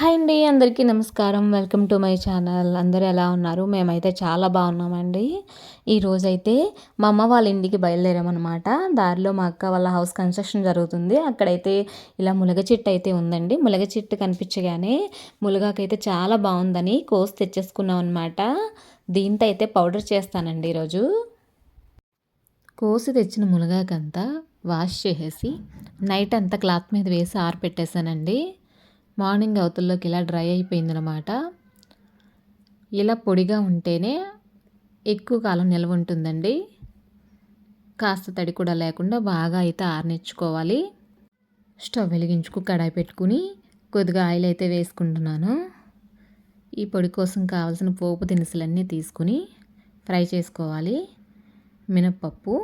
Hi అండి అందరికీ నమస్కారం. Welcome to my channel. అందరూ ఎలా ఉన్నారు? మేమైతే చాలా బాగున్నామండి. ఈరోజైతే మా అమ్మ వాళ్ళ ఇంటికి బయలుదేరామన్నమాట. దారిలో మా అక్క వాళ్ళ హౌస్ కన్స్ట్రక్షన్ జరుగుతుంది. అక్కడైతే ఇలా ములగ చెట్టు అయితే ఉందండి. ములగ చెట్టు కనిపించగానే ములగాకైతే చాలా బాగుందని కోసి తెచ్చేసుకున్నాం అనమాట దీంతో అయితే పౌడర్ చేస్తానండి ఈరోజు. కోసి తెచ్చిన మునగాకంతా వాష్ చేసేసి నైట్ అంతా క్లాత్ మీద వేసి ఆరపెట్టేశానండి. మార్నింగ్ అవతల్లోకి ఇలా డ్రై అయిపోయిందనమాట ఇలా పొడిగా ఉంటేనే ఎక్కువ కాలం నిల్వ ఉంటుందండి. కాస్త తడి కూడా లేకుండా బాగా అయితే ఆరనిచ్చుకోవాలి. స్టవ్ వెలిగించుకు కడాయి పెట్టుకుని కొద్దిగా ఆయిల్ అయితే వేసుకుంటున్నాను. ఈ పొడి కోసం కావాల్సిన పోపు దినుసులన్నీ తీసుకుని ఫ్రై చేసుకోవాలి. మినప్పప్పు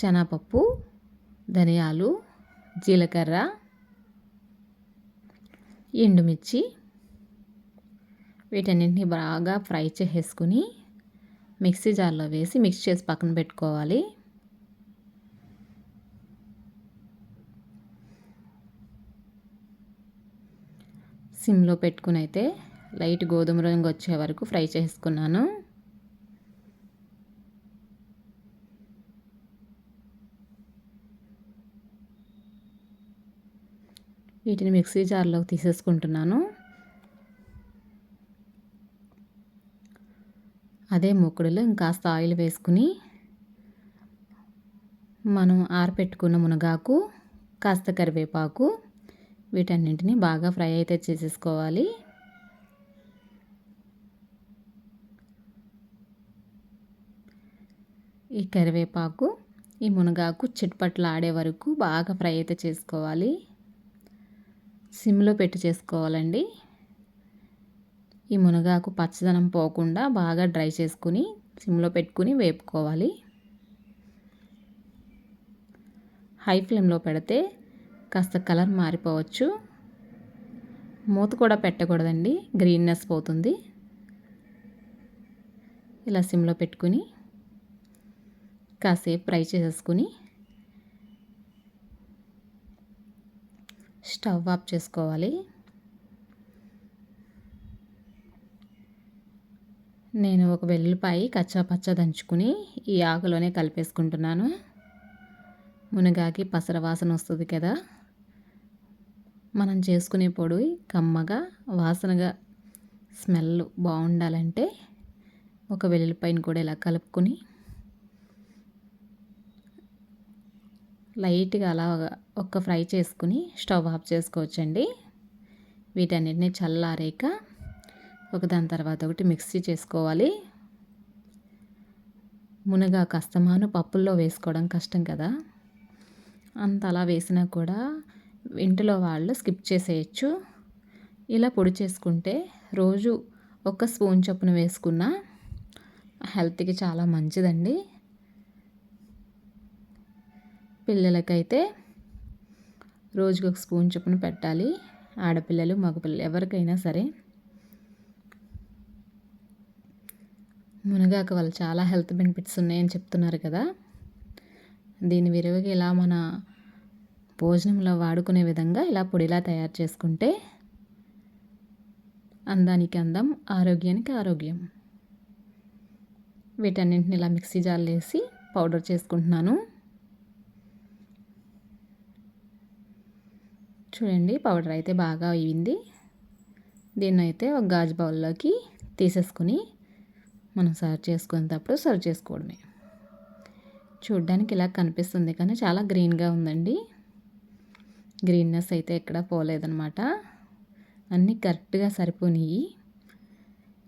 శనగపప్పు ధనియాలు జీలకర్ర ఎండుమిర్చి వీటన్నింటినీ బాగా ఫ్రై చేసేసుకుని మిక్సీ జార్లో వేసి మిక్స్ చేసి పక్కన పెట్టుకోవాలి. సిమ్లో పెట్టుకుని అయితే లైట్ గోధుమ రంగు వచ్చే వరకు ఫ్రై చేసుకున్నాను. వీటిని మిక్సీ జార్లోకి తీసేసుకుంటున్నాను. అదే మొక్కుడులో ఇంకాస్త ఆయిల్ వేసుకుని మనం ఆరపెట్టుకున్న మునగాకు కాస్త కరివేపాకు వీటన్నింటిని బాగా ఫ్రై అయితే చేసేసుకోవాలి. ఈ కరివేపాకు ఈ మునగాకు చిట్పట్లు ఆడే వరకు బాగా ఫ్రై అయితే చేసుకోవాలి. సిమ్లో పెట్టి చేసుకోవాలండి. ఈ మునగాకు పచ్చదనం పోకుండా బాగా డ్రై చేసుకుని సిమ్లో పెట్టుకుని వేపుకోవాలి. హై ఫ్లేమ్లో పెడితే కాస్త కలర్ మారిపోవచ్చు. మూత కూడా పెట్టకూడదండి గ్రీన్నెస్ పోతుంది. ఇలా సిమ్లో పెట్టుకుని కాసేపు ఫ్రై చేసేసుకుని స్టవ్ ఆఫ్ చేసుకోవాలి. నేను ఒక వెల్లుల్లిపాయి కచ్చా పచ్చ దంచుకుని ఈ ఆకులోనే కలిపేసుకుంటున్నాను. మునగాకి పసర వాసన వస్తుంది కదా. మనం చేసుకునే పొడి కమ్మగా వాసనగా స్మెల్ బాగుండాలంటే ఒక వెల్లుల్లిపాయని కూడా ఇలా కలుపుకొని లైట్గా అలా ఒక్క ఫ్రై చేసుకుని స్టవ్ ఆఫ్ చేసుకోవచ్చండి. వీటన్నిటిని చల్లారేక ఒకదాని తర్వాత ఒకటి మిక్సీ చేసుకోవాలి. మునగా కస్తమాను పప్పుల్లో వేసుకోవడం కష్టం కదా. అంత అలా వేసినా కూడా ఇంటిలో వాళ్ళు స్కిప్ చేసేయచ్చు. ఇలా పొడి చేసుకుంటే రోజు ఒక స్పూన్ చొప్పున వేసుకున్న హెల్త్కి చాలా మంచిదండి. పిల్లలకైతే రోజుకి ఒక స్పూన్ చొప్పున పెట్టాలి. ఆడపిల్లలు మగపిల్లలు ఎవరికైనా సరే. మునగాక వాళ్ళు చాలా హెల్త్ బెనిఫిట్స్ ఉన్నాయని చెప్తున్నారు కదా. దీని విరివిగా ఇలా మన భోజనంలో వాడుకునే విధంగా ఇలా పొడిలా తయారు చేసుకుంటే అందానికి అందం ఆరోగ్యానికి ఆరోగ్యం. వీటన్నింటిని ఇలా మిక్సీ జార్లు వేసి పౌడర్ చేసుకుంటున్నాను. చూడండి పౌడర్ అయితే బాగా అయింది దీన్ని అయితే ఒక గాజు బౌల్లోకి తీసేసుకుని మనం సర్వ్ చేసుకునేటప్పుడు సర్వ్ చేసుకోవడమే. చూడ్డానికి ఇలా కనిపిస్తుంది కానీ చాలా గ్రీన్గా ఉందండి. గ్రీన్నెస్ అయితే ఎక్కడ పోలేదనమాట అన్నీ కరెక్ట్గా సరిపోయినాయి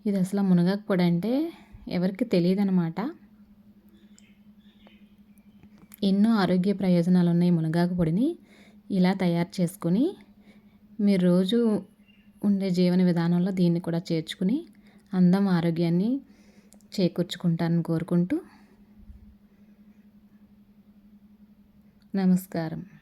ఇది అసలు మునగాకు అంటే ఎవరికి తెలియదనమాట ఎన్నో ఆరోగ్య ప్రయోజనాలు ఉన్నాయి మునగాకు పొడిని. ఇలా తయారు చేసుకొని మీరు రోజు ఉండే జీవన విధానంలో దీన్ని కూడా చేర్చుకుని అందం ఆరోగ్యాన్ని చేకూర్చుకుంటారని కోరుకుంటూ నమస్కారం.